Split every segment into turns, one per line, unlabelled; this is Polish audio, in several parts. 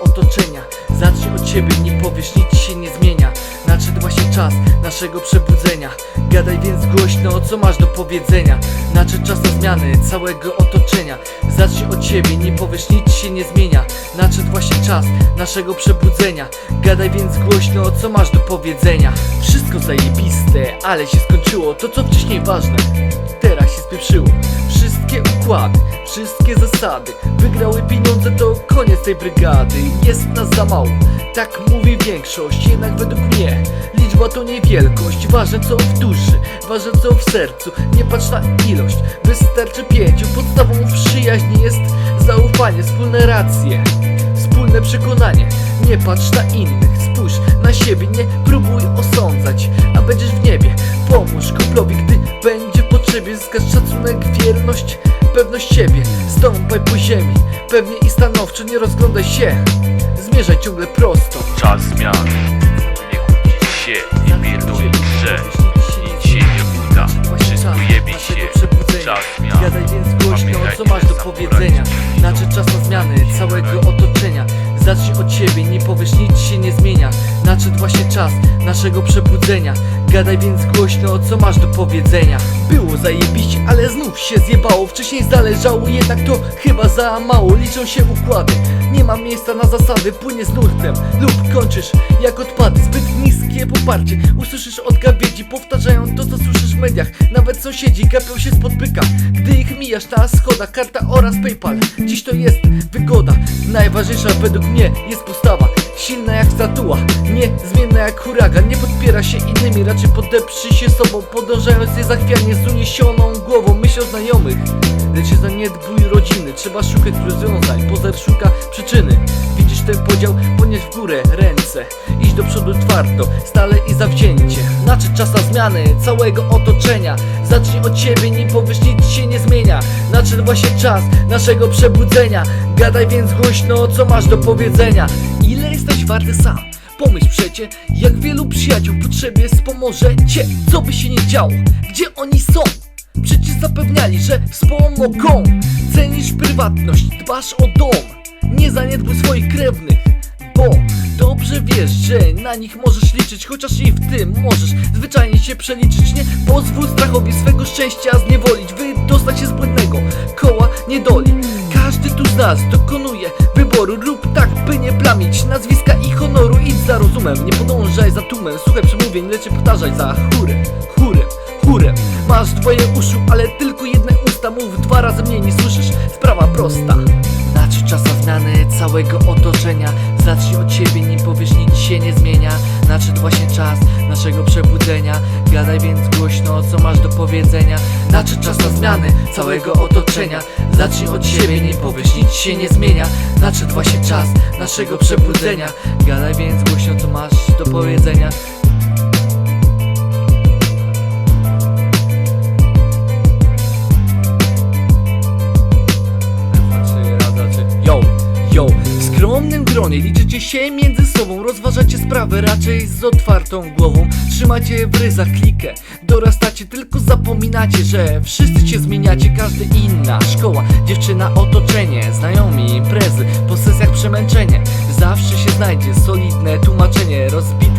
otoczenia. Zacznij od siebie, nie powiesz, nic się nie zmienia. Nadszedł właśnie czas naszego przebudzenia. Gadaj więc głośno, co masz do powiedzenia? Nadszedł czas na zmiany całego otoczenia. Zacznij od siebie, nie powiesz, nic się nie zmienia. Nadszedł właśnie czas naszego przebudzenia. Gadaj więc głośno, co masz do powiedzenia? Wszystko zajebiste, ale się skończyło. To co wcześniej ważne, teraz się spieprzyło. Wszystkie układy, wszystkie zasady. Wygrały pieniądze, to koniec tej brygady. Jest nas za mało, tak mówi większość Jednak według mnie liczba to nie wielkość Ważne co w duszy, ważne co w sercu. Nie patrz na ilość, wystarczy pięciu. Podstawą przyjaźni jest zaufanie, wspólne racje Wspólne przekonanie, nie patrz na innych Spójrz na siebie, nie próbuj osądzać. A będziesz w niebie, pomóż kuplowi Gdy będzie potrzebie, zyskasz szacunek, wierność Pewność siebie, stąpaj po ziemi Pewnie i stanowczo, nie rozglądaj się. Zmierzaj ciągle prosto.
Czas zmian. Nie kłócić się, nie pierdolić, że nic się nie uda. Wszystko jebie się, czas zmian.
Gadaj więc głośno, co masz do powiedzenia. Nadszedł czas na zmiany całego otoczenia. Zacznij od siebie, nie powiesz, nic się nie zmienia. Nadszedł właśnie czas naszego przebudzenia Gadaj więc głośno, co masz do powiedzenia. Było zajebiście, ale znów się zjebało. Wcześniej zależało, jednak to chyba za mało. Liczą się układy, nie ma miejsca na zasady Płynie z nurtem. Lub kończysz jak odpady Zbyt niskie poparcie, usłyszysz od gabiedzi Powtarzają to, co słyszysz w mediach. Nawet sąsiedzi gapią się spod pyka. Gdy ich mijasz na schodach, karta oraz Paypal. Dziś to jest wygoda Najważniejsza według mnie jest postawa. Silna jak statua, niezmienna jak huragan Nie podpiera się innymi, raczej podeprzy się sobą Podążając niezachwianie z uniesioną głową Myśl o znajomych, lecz nie zaniedbuj rodziny Trzeba szukać rozwiązań, pozer szuka przyczyny. Widzisz ten podział? Podnieś w górę ręce Iść do przodu twardo, stale i zawzięcie. Nadszedł czas na zmiany całego otoczenia. Zacznij od siebie, nim powiesz, nic się nie zmienia. Nadszedł właśnie czas naszego przebudzenia. Gadaj więc głośno, co masz do powiedzenia. Ile jesteś warty sam? Pomyśl przecie, jak wielu przyjaciół potrzebie wspomoże cię Co by się nie działo, gdzie oni są? Przecież zapewniali, że wspomogą Cenisz prywatność, dbasz o dom. Nie zaniedbuj swoich krewnych Bo dobrze wiesz, że na nich możesz liczyć. Chociaż i w tym możesz zwyczajnie się przeliczyć Nie? Pozwól strachowi swego szczęścia zniewolić. Wydostać się z błędnego koła niedoli. Każdy tu z nas dokonuje Rozumem, nie podążaj za tłumem Słuchaj przemówień, lecz powtarzaj za chórem Chórem, chórem. Masz dwoje uszu, ale tylko jedne usta. Mów dwa razy mniej nie słyszysz, sprawa prosta. Nadszedł czas zmiany całego otoczenia. Zacznij od siebie, nim powiesz, nic się nie zmienia. Nadszedł właśnie czas naszego przebudzenia. Gadaj więc głośno, co masz do powiedzenia. Nadszedł czas na zmiany całego otoczenia. Zacznij od siebie, nim powiesz, nic się nie zmienia. Nadszedł właśnie czas naszego przebudzenia. Gadaj więc głośno, co masz do powiedzenia w skromnym gronie. Liczycie się między sobą Rozważacie sprawę raczej z otwartą głową. Trzymacie w ryzach klikę Dorastacie, tylko zapominacie, że wszyscy się zmieniacie Każdy inna szkoła, dziewczyna, otoczenie Znajomi, imprezy, po sesjach przemęczenie. Zawsze się znajdzie tłumaczenie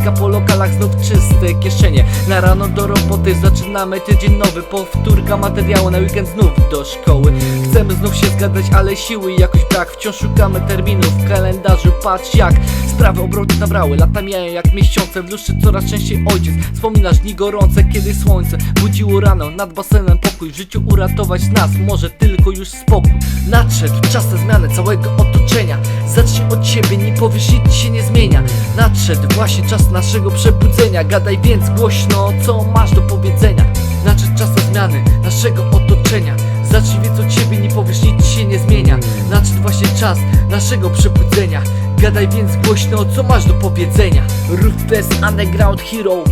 Rozbitka po lokalach, znów czyste kieszenie. Na rano do roboty zaczynamy tydzień nowy. Powtórka materiału na weekend znów do szkoły. Chcemy znów się zgadzać, ale siły jakoś brak. Wciąż szukamy terminów w kalendarzu. Patrz jak sprawy obroty nabrały. Lata mijają jak miesiące. W lustrze coraz częściej ojciec. Wspominasz dni gorące, kiedy słońce Budziło rano. Nad basenem pokój. W życiu uratować nas może tylko już spokój. Nadszedł czas na zmianę całego otoczenia. Zacznij od siebie, nie powiesz, nic się nie zmienia. Nadszedł właśnie czas naszego przebudzenia. Gadaj więc głośno, co masz do powiedzenia. Nadszedł czas na zmiany naszego otoczenia. Zacznij więc od siebie, nie powiesz, nic się nie zmienia. Nadszedł właśnie czas naszego przebudzenia. Gadaj więc głośno, co masz do powiedzenia. Ruthless Underground Hero